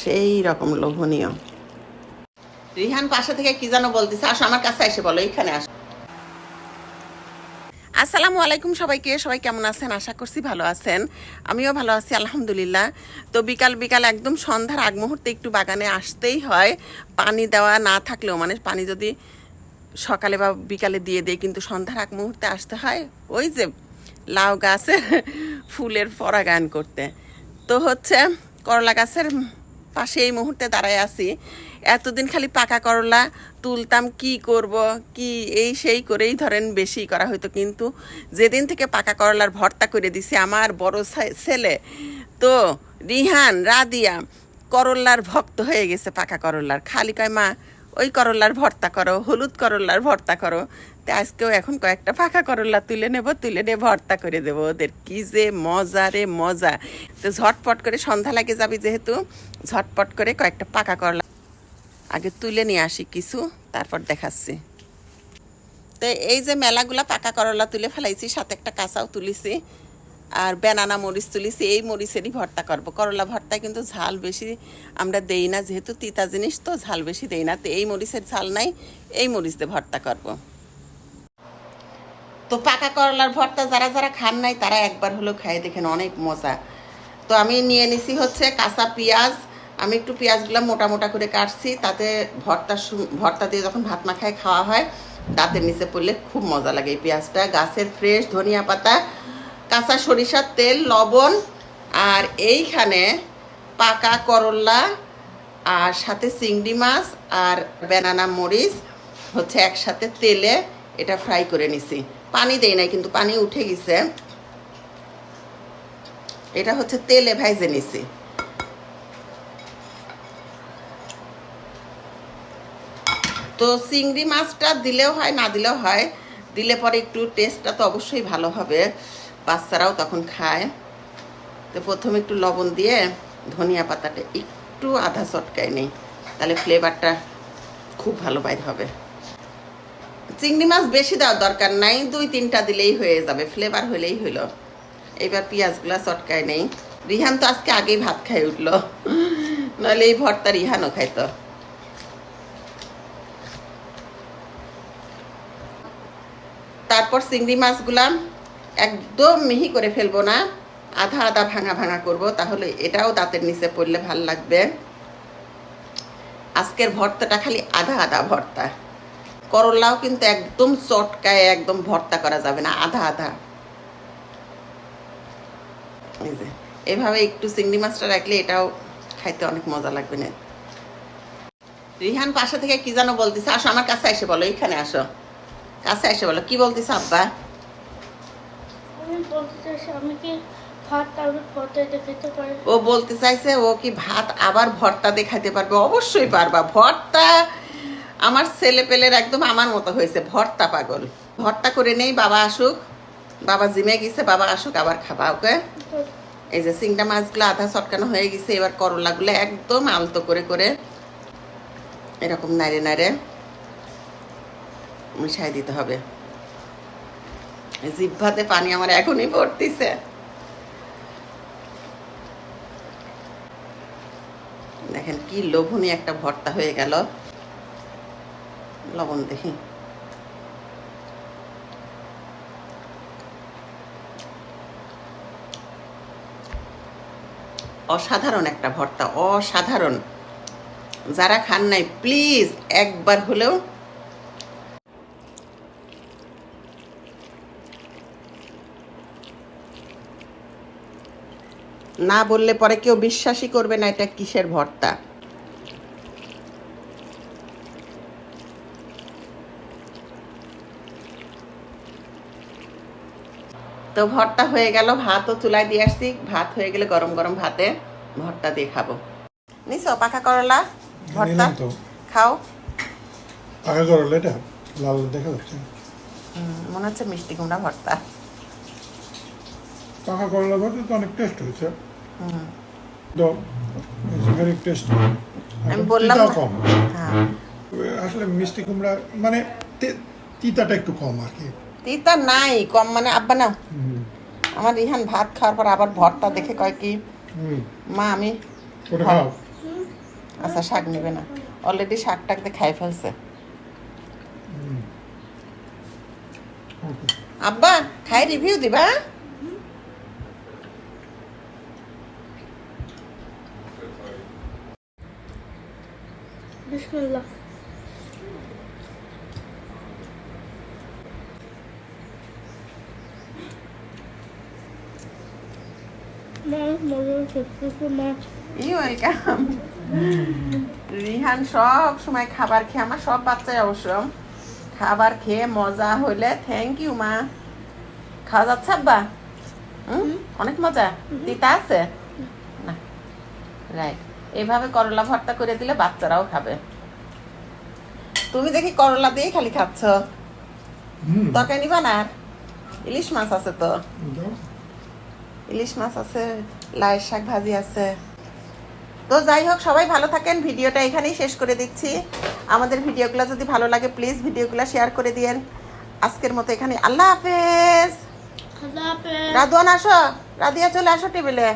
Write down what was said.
সেই রকম লোভনীয়। রিহান পাশে থেকে কি যেন বলতেছে, আসো আমার কাছে এসে বলো এখানে আসো। আসসালামু আলাইকুম সবাইকে, সবাই কেমন আছেন? আশা করছি ভালো আছেন। আমিও ভালো আছি, আলহামদুলিল্লাহ। তো বিকাল বিকাল একদম সন্ধ্যার আগ মুহূর্তে একটু বাগানে আসতেই হয়। পানি দেওয়া না থাকলেও মানে পানি যদি সকালে বা বিকালে দিয়ে দেয়, কিন্তু সন্ধ্যার আগ মুহূর্তে আসতে হয়, ওই যে লাউ গাছে ফুলের পরাগায়ন করতে। তো হচ্ছে করলা গাছের পাশে এই মুহূর্তে দাঁড়ায় আছি। এতদিন খালি পাকা করলা, তুলতাম কি করব, কি এই সেই করেই ধরেন বেশি করা হইতো। কিন্তু যেদিন থেকে পাকা করলার ভর্তা করে দিছে আমার বড় ছেলে, তো রিহান, রাদিয়া করল্লার ভক্ত হয়ে গেছে পাকা করল্লার খালি কয়, মা ওই করল্লার ভর্তা করো, হলুদ করল্লার ভর্তা করো। তো আজকেও এখন কয়েকটা পাকা করল্লা তুলে নেব, তুলে নিয়ে ভর্তা করে দেবো ওদের। কি যে মজা রে মজা। তো ঝটপট করে সন্ধ্যা লাগে যাবি যেহেতু, ঝটপট করে কয়েকটা পাকা করলা আগে তুলে নিয়ে আসি কিছু, তারপর দেখাচ্ছি। তো এই যে মেলাগুলা পাকা করলা তুলে ফেলাইছি, সাথে একটা কাঁচাও তুলিছি। আর বেনানা মরিচ তুলিছি, এই মরিচেরই ভর্তা করব। করলা ভর্তায় কিন্তু ঝাল বেশি আমরা দেই না, যেহেতু তিতা জিনিস, তো ঝাল বেশি দেই না। তো এই মরিচের ঝাল নাই, এই মরিচ দিয়ে ভর্তা করব। তো পাকা করলার ভর্তা যারা যারা খান নাই, তারা একবার হলেও খাইয়ে দেখেন অনেক মজা। তো আমি নিয়ে নিছি হচ্ছে কাঁচা পেঁয়াজ। আমি একটু পেঁয়াজগুলো মোটা মোটা করে কাটছি, তাতে ভর্তা ভর্তা দিয়ে যখন ভাত মাখায় খাওয়া হয়, দাঁতের নিচে পড়লে খুব মজা লাগে এই পেঁয়াজটা। গাছের ফ্রেশ ধনিয়া পাতা কাঁচা সরিষার তেল, লবণ, আর এইখানে পাকা করলা, আর সাথে চিংড়ি মাছ আর বেনানা মরিচ হচ্ছে একসাথে তেলে এটা ফ্রাই করে নিছি। পানি দেই নাই, কিন্তু পানি উঠে গেছে। এটা হচ্ছে তেলে ভাইজে নিছি। তো চিংড়ি মাছটা দিলেও হয়, না দিলেও হয় দিলে পরে একটু টেস্টটা তো অবশ্যই ভালো হবে। বাচ্চারাও তখন খায়। তো প্রথমে একটু লবণ দিয়ে ধনিয়া পাতাটা একটু আধা চটকায় নেই। তাহলে ফ্লেভারটা খুব ভালো বাইর হবে। চিংড়ি মাছ বেশি দেওয়ার দরকার নাই, দুই তিনটা দিলেই হয়ে যাবে। ফ্লেভার হলেই হইল এবার পেঁয়াজগুলো চটকায় নেই। রিহান তো আজকে আগেই ভাত খাই উঠল। নাহলে এই ভর্তা রিহানও খাইতো। তারপর চিংড়ি মাছগুলা একদম মিহি করে ফেলব না। আধা আধা ভাঙা ভাঙা করব, তাহলে এটাও দাঁতের নিচে পড়লে ভালো লাগবে। আজকের ভর্তাটা খালি আধা আধা ভর্তা। করলাও কিন্তু একদম চটকায় একদম ভর্তা করা যাবে না, আধা আধা। এভাবে একটু চিংড়ি মাছটা রাখলে এটাও খাইতে অনেক মজা লাগবে না। রিহান পাশে থেকে কি যেন বলতেছে, আসো আমার কাছে এসে বলো এখানে আসো। কাছে এসে বলো কি বলতেছে আব্বা? ও বলতে চাইছে ও কি ভাত আবার ভর্তা দিয়ে খাইতে পারবে? অবশ্যই পারবা। ভর্তা আমার ছেলে পেলের একদম আমার মতো হয়েছে। ভর্তা পাগল। ভর্তা করে নেই বাবা আসুক। বাবা জিমে গেছে বাবা আসুক আবার খাবা ওকে? এই যে চিংড়া মাছগুলো আধা চটকানো হয়ে গেছে এবার করলাগুলো একদম আলতো করে করে। এরকম নাড়ে নাড়ে। মিশাই দিতে হবে। জিভ্ভাতে পানি আমার এখনই পড়তেছে। দেখেন কি লোভনীয় একটা ভর্তা হয়ে গেল। লবণ দেখি। অসাধারণ একটা ভর্তা, অসাধারণ। যারা খান নাই প্লিজ একবার হলেও না বললে পরে কেউ বিশ্বাসই করবে না এটা কিসের ভর্তা। তো ভর্তা হয়ে গেল ভাতও চুলায় দিয়ে আসছি। ভাত হয়ে গেলে গরম গরম ভাতে ভর্তা দিয়ে খাব। নিছো পাকা করলা ভর্তা? খাও। পাকা করলে এটা লাল দেখা যাচ্ছে। মনে হচ্ছে মিষ্টি কুমড়া ভর্তা। পাকা করলা ভাতে তো অনেক টেস্ট হয়েছে। হুম, তো ভেরি টেস্ট আমি বললাম কম। হ্যাঁ। আসলে মিষ্টি কুমড়া মানে তিতাটা একটু কম আর কি। তিতা নাই কম মানে আব্বা না আমার রিহান ভাত খাওয়ার পর আবার ভর্তা দেখে কয় কি মা আমি হ্যাঁ। আচ্ছা শাক নেবে না। অলরেডি শাক টাক দিয়ে খাই ফেলছে। আব্বা খাই রিভিউ দিবা বিসমিল্লাহ। রিহান সব সময় খাবার খেয়ে আমার সব বাচ্চাই অবশ্য। খাবার খেয়ে মজা হইলে থ্যাংক ইউ মা। খাওয়া যাচ্ছে আব্বা? হুম? অনেক মজা? তিতা আছে? না। রাইট এইভাবে করলা ভর্তা করে দিলে বাচ্চারাও খাবে। তুমি দেখি করলা দিয়ে খালি খাচ্ছ? তরকারি নিবা না ইলিশ মাছ আছে তো? ইলিশ মাছ আছে লাই শাক ভাজি আছে। তো যাই হোক সবাই ভালো থাকেন। ভিডিওটা এখানেই শেষ করে দিচ্ছি। আমাদের ভিডিওগুলো যদি ভালো লাগে প্লিজ ভিডিওগুলো শেয়ার করে দিয়েন। আজকের মতো এখানে। আল্লাহ হাফেজ। আল্লাহ হাফেজ। রাধুয়ান আসো। রাধিয়া চলে আসো টেবিলে।